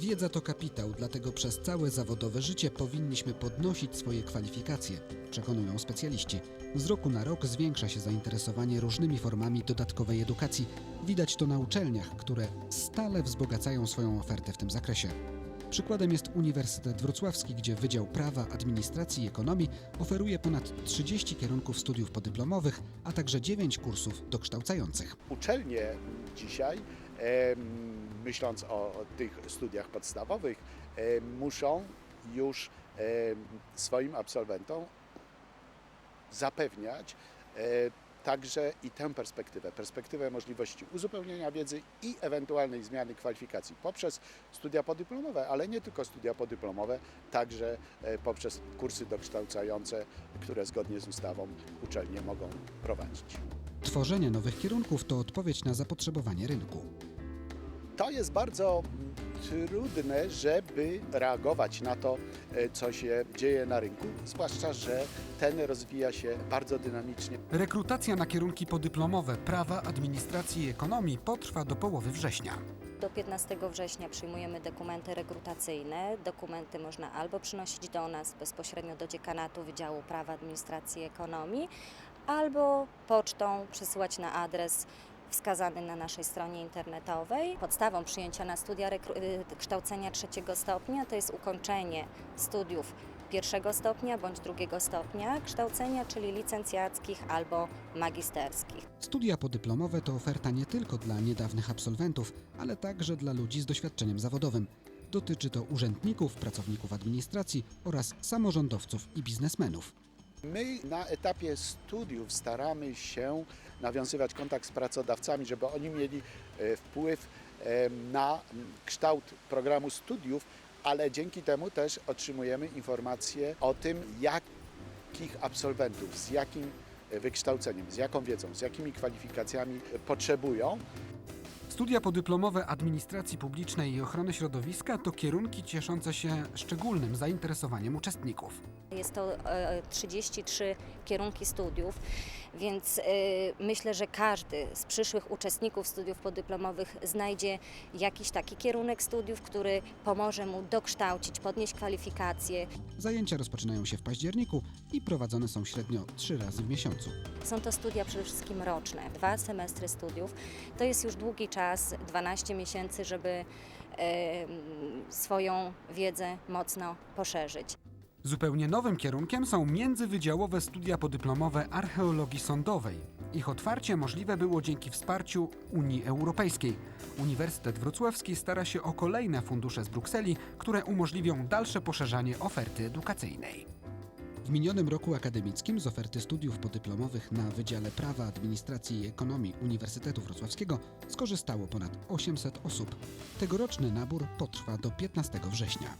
Wiedza to kapitał, dlatego przez całe zawodowe życie powinniśmy podnosić swoje kwalifikacje, przekonują specjaliści. Z roku na rok zwiększa się zainteresowanie różnymi formami dodatkowej edukacji. Widać to na uczelniach, które stale wzbogacają swoją ofertę w tym zakresie. Przykładem jest Uniwersytet Wrocławski, gdzie Wydział Prawa, Administracji i Ekonomii oferuje ponad 30 kierunków studiów podyplomowych, a także 9 kursów dokształcających. Uczelnie dzisiaj, myśląc o, tych studiach podstawowych, muszą już swoim absolwentom zapewniać e, także i tę perspektywę, perspektywę możliwości uzupełnienia wiedzy i ewentualnej zmiany kwalifikacji poprzez studia podyplomowe, ale nie tylko studia podyplomowe, także e, poprzez kursy dokształcające, które zgodnie z ustawą uczelnie mogą prowadzić. Tworzenie nowych kierunków to odpowiedź na zapotrzebowanie rynku. To jest bardzo trudne, żeby reagować na to, e, co się dzieje na rynku, zwłaszcza, że ten rozwija się bardzo dynamicznie. Rekrutacja na kierunki podyplomowe prawa, administracji i ekonomii potrwa do połowy września. Do 15 września przyjmujemy dokumenty rekrutacyjne. Dokumenty można albo przynosić do nas bezpośrednio do dziekanatu Wydziału Prawa, Administracji i Ekonomii, albo pocztą przesyłać na adres wskazany na naszej stronie internetowej. Podstawą przyjęcia na studia y, kształcenia trzeciego stopnia to jest ukończenie studiów pierwszego stopnia bądź drugiego stopnia kształcenia, czyli licencjackich albo magisterskich. Studia podyplomowe to oferta nie tylko dla niedawnych absolwentów, ale także dla ludzi z doświadczeniem zawodowym. Dotyczy to urzędników, pracowników administracji oraz samorządowców i biznesmenów. My na etapie studiów staramy się nawiązywać kontakt z pracodawcami, żeby oni mieli e, wpływ e, na kształt programu studiów, ale dzięki temu też otrzymujemy informacje o tym, jakich absolwentów, z jakim e, wykształceniem, z jaką wiedzą, z jakimi kwalifikacjami potrzebują. Studia podyplomowe administracji publicznej i ochrony środowiska to kierunki cieszące się szczególnym zainteresowaniem uczestników. Jest to e, 33 kierunki studiów, więc e, myślę, że każdy z przyszłych uczestników studiów podyplomowych znajdzie jakiś taki kierunek studiów, który pomoże mu dokształcić, podnieść kwalifikacje. Zajęcia rozpoczynają się w październiku i prowadzone są średnio trzy razy w miesiącu. Są to studia przede wszystkim roczne, dwa semestry studiów. To jest już długi czas, 12 miesięcy, żeby swoją wiedzę mocno poszerzyć. Zupełnie nowym kierunkiem są międzywydziałowe studia podyplomowe archeologii sądowej. Ich otwarcie możliwe było dzięki wsparciu Unii Europejskiej. Uniwersytet Wrocławski stara się o kolejne fundusze z Brukseli, które umożliwią dalsze poszerzanie oferty edukacyjnej. W minionym roku akademickim z oferty studiów podyplomowych na Wydziale Prawa, Administracji i Ekonomii Uniwersytetu Wrocławskiego skorzystało ponad 800 osób. Tegoroczny nabór potrwa do 15 września.